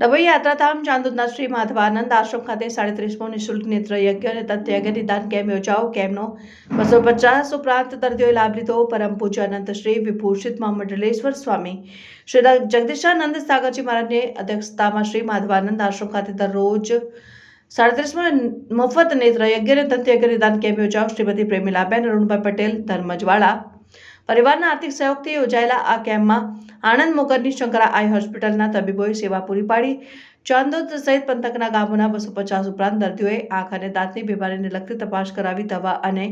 ડભોઈ યાત્રાધામ ચાંદોદના શ્રી માધવાનંદ આશ્રમ ખાતે સાડત્રીસમો નિઃશુલ્ક નેત્ર યજ્ઞ અને તથ્યજ્ઞ નિદાન કેમ્પ યોજાઓ? કેમ્પનો બસો પચાસ ઉપરાંત દર્દીઓએ લાભ લીધો. પરમ પૂજ્ય અનંત શ્રી વિભૂષિત મહામંડલેશ્વર સ્વામી. શ્રી જગદીશાનંદ સાગરજી મહારાજની અધ્યક્ષતામાં શ્રી માધવાનંદ આશ્રમ ખાતે દરરોજ સાડત્રીસમો મફત નેત્ર યજ્ઞ અને તથ્યજ્ઞ નિદાન કેમ્પ યોજાઓ? શ્રીમતી પ્રેમીલાબેન અરુણભાઈ પટેલ, ધર્મજવાળા પરિવારના આર્થિક સહયોગથી યોજાયેલા આ કેમ્પમાં આણંદ મોગરની શંકરા આઈ હોસ્પિટલના તબીબોએ સેવા પૂરી પાડી. ચાંદોદ સહિત પંથકના ગામોના બસો પચાસ ઉપરાંત દર્દીઓએ આંખ અને દાંતની બીમારીને લગતી તપાસ કરાવી, દવા અને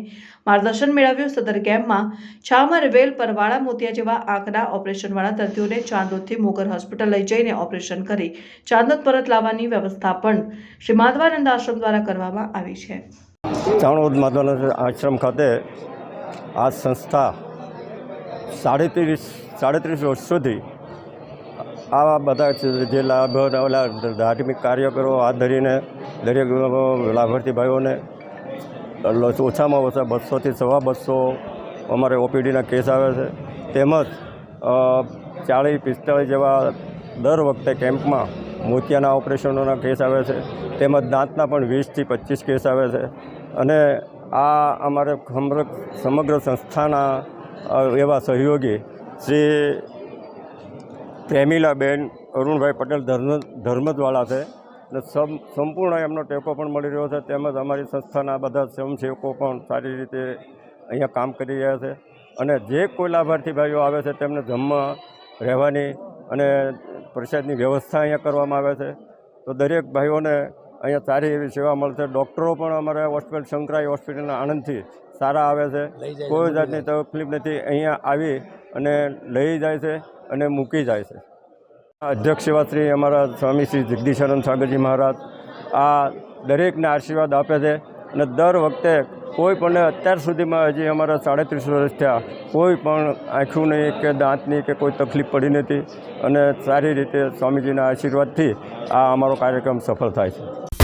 માર્ગદર્શન મેળવ્યું. સદર કેમ્પમાં છામર વેલ પરવાળા મોતિયા જેવા આંખના ઓપરેશનવાળા દર્દીઓને ચાંદોદથી મોગર હોસ્પિટલ લઈ જઈને ઓપરેશન કરી ચાંદોદ પરત લાવવાની વ્યવસ્થા પણ શ્રી માધવાનંદ આશ્રમ દ્વારા કરવામાં આવી છે. ચાણોદ માધવાનંદ આશ્રમ ખાતે આ સંસ્થા સાડત્રીસ સાડત્રીસ સુધી આવા બધા જે લાભ ઓલા ધાર્મિક કાર્યકરો હાથ ધરીને, દરેક લાભાર્થી ભાઈઓને ઓછામાં ઓછા બસોથી સવા બસો અમારે ઓપીડીના કેસ આવે છે. તેમજ ચાળીસ, પિસ્તાળીસ જેવા દર વખતે કેમ્પમાં મોતિયાના ઓપરેશનોના કેસ આવે છે. તેમજ દાંતના પણ વીસથી પચીસ કેસ આવે છે. અને આ અમારે સમગ્ર સંસ્થાના એવા સહયોગી શ્રી પ્રેમિલાબેન અરુણભાઈ પટેલ ધર્મ, ધર્મજવાળા છે. અને સંપૂર્ણ એમનો ટેકો પણ મળી રહ્યો છે. તેમજ અમારી સંસ્થાના બધા સ્વયંસેવકો પણ સારી રીતે અહીંયા કામ કરી રહ્યા છે. અને જે કોઈ લાભાર્થી ભાઈઓ આવે છે, તેમને જમવા, રહેવાની અને પ્રસાદની વ્યવસ્થા અહીંયા કરવામાં આવે છે. તો દરેક ભાઈઓને અહીંયા સારી એવી સેવા મળશે ડૉક્ટરો પણ અમારે હોસ્પિટલ શંકરાઈ હોસ્પિટલના આનંદથી સારા આવે છે. કોઈ જાતની તકલીફ નથી. અહીંયા આવી અને લઈ જાય છે અને મૂકી જાય છે. અધ્યક્ષ સેવાશ્રી અમારા સ્વામી શ્રી જગદીશાનંદ સાગરજી મહારાજ આ દરેકને આશીર્વાદ આપે છે અને દર વખતે કોઈ પણ અત્યાર સુધીમાં હજી અમારા સાડત્રીસ વર્ષ થયા, કોઈ પણ નહીં કે દાંતની કે કોઈ તકલીફ પડી નથી. અને સારી રીતે સ્વામીજીના આશીર્વાદથી આ અમારો કાર્યક્રમ સફળ થાય છે.